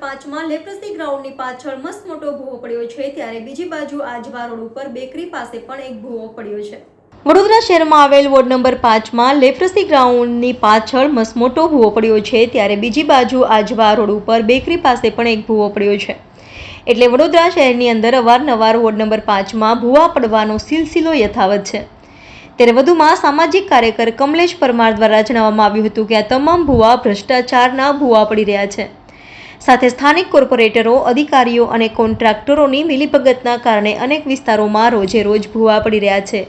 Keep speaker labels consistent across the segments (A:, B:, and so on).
A: પાંચમાં લેપ્રસી ગ્રાઉન્ડની પાછળ મસ્ત મોટો ભૂવો પડ્યો છે, ત્યારે બીજી બાજુ આજવા રોડ ઉપર બેકરી પાસે પણ એક ભૂવો પડ્યો છે. વડોદરા શહેરમાં આવેલ વોર્ડ નંબર પાંચમાં લેપ્રસી ગ્રાઉન્ડની પાછળ મસ્ત મોટો ભૂવો પડ્યો છે, ત્યારે બીજી બાજુ આજવા રોડ ઉપર બેકરી પાસે પણ એક ભૂવો પડ્યો છે. એટલે વડોદરા શહેરની અંદર અવારનવાર વોર્ડ નંબર પાંચમાં ભૂવા પડવાનો સિલસિલો યથાવત છે. ત્યારે વધુમાં સામાજિક કાર્યકર કમલેશ પરમાર દ્વારા જણાવવામાં આવ્યું હતું કે આ તમામ ભૂવા ભ્રષ્ટાચારના ભૂવા પડી રહ્યા છે. સાથે સ્થાનિક કોર્પોરેટરો, અધિકારીઓ અને કોન્ટ્રાક્ટરોની મિલીભગતના કારણે અનેક વિસ્તારોમાં રોજે રોજ ભૂવા પડી રહ્યા છે.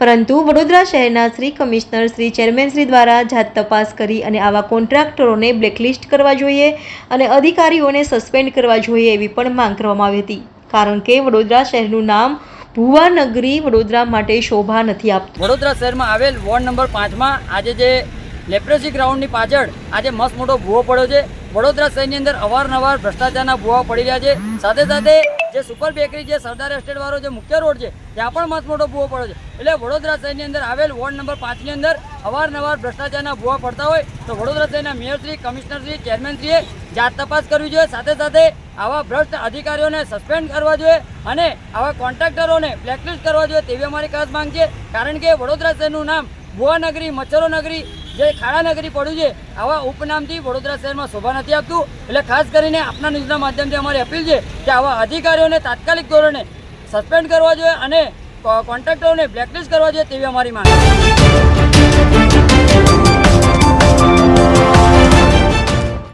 A: પરંતુ વડોદરા શહેરના શ્રી કમિશનર, શ્રી ચેરમેન શ્રી દ્વારા જાત તપાસ કરી અને આવા કોન્ટ્રાક્ટરોને બ્લેકલિસ્ટ કરવા જોઈએ અને અધિકારીઓને સસ્પેન્ડ કરવા જોઈએ એવી પણ માંગ કરવામાં આવી હતી. કારણ કે વડોદરા શહેરનું નામ ભુવા નગરી વડોદરા માટે શોભા નથી આપતું.
B: વડોદરા શહેરમાં આવેલ વોર્ડ નંબર પાંચમાં આજે જે લેપ્રેસી ગ્રાઉન્ડની પાછળ આજે મસ્ત મોટો ભૂવો પડ્યો છે. વડોદરા શહેરની અંદર અવારનવાર ભ્રષ્ટાચારના ભૂવા પડી રહ્યા છે. સાથે સાથે જે સુપર બેકરી જે સરદાર એસ્ટેટ વાળો જે મુખ્ય રોડ છે, ત્યાં પણ મસ્ત મોટો ભૂવો પડ્યો છે. એટલે વડોદરા શહેરની અંદર આવેલ વોર્ડ નંબર પાંચની અંદર અવારનવાર ભ્રષ્ટાચારના ભૂવા પડતા હોય તો વડોદરા શહેરના મેયરશ્રી કમિશનરશ્રી ચેરમેનશ્રીએ જાત તપાસ કરવી જોઈએ. સાથે સાથે આવા ભ્રષ્ટ અધિકારીઓને સસ્પેન્ડ કરવા જોઈએ અને આવા કોન્ટ્રાક્ટરોને બ્લેકલિસ્ટ કરવા જોઈએ તેવી અમારી ખાસ માંગ છે. કારણ કે વડોદરા શહેરનું નામ ભુવા નગરી મચ્છરો નગરી જે ખાડા નગરી પડ્યું છે, આવા ઉપનામથી વડોદરા શહેરમાં શોભા નથી આપતું. એટલે ખાસ કરીને આપના ન્યૂઝના માધ્યમથી અમારી અપીલ છે કે આવા અધિકારીઓને તાત્કાલિક ધોરણે સસ્પેન્ડ કરવા જોઈએ અને કોન્ટ્રાક્ટરોને બ્લેકલિસ્ટ કરવા જોઈએ તેવી અમારી માંગ છે.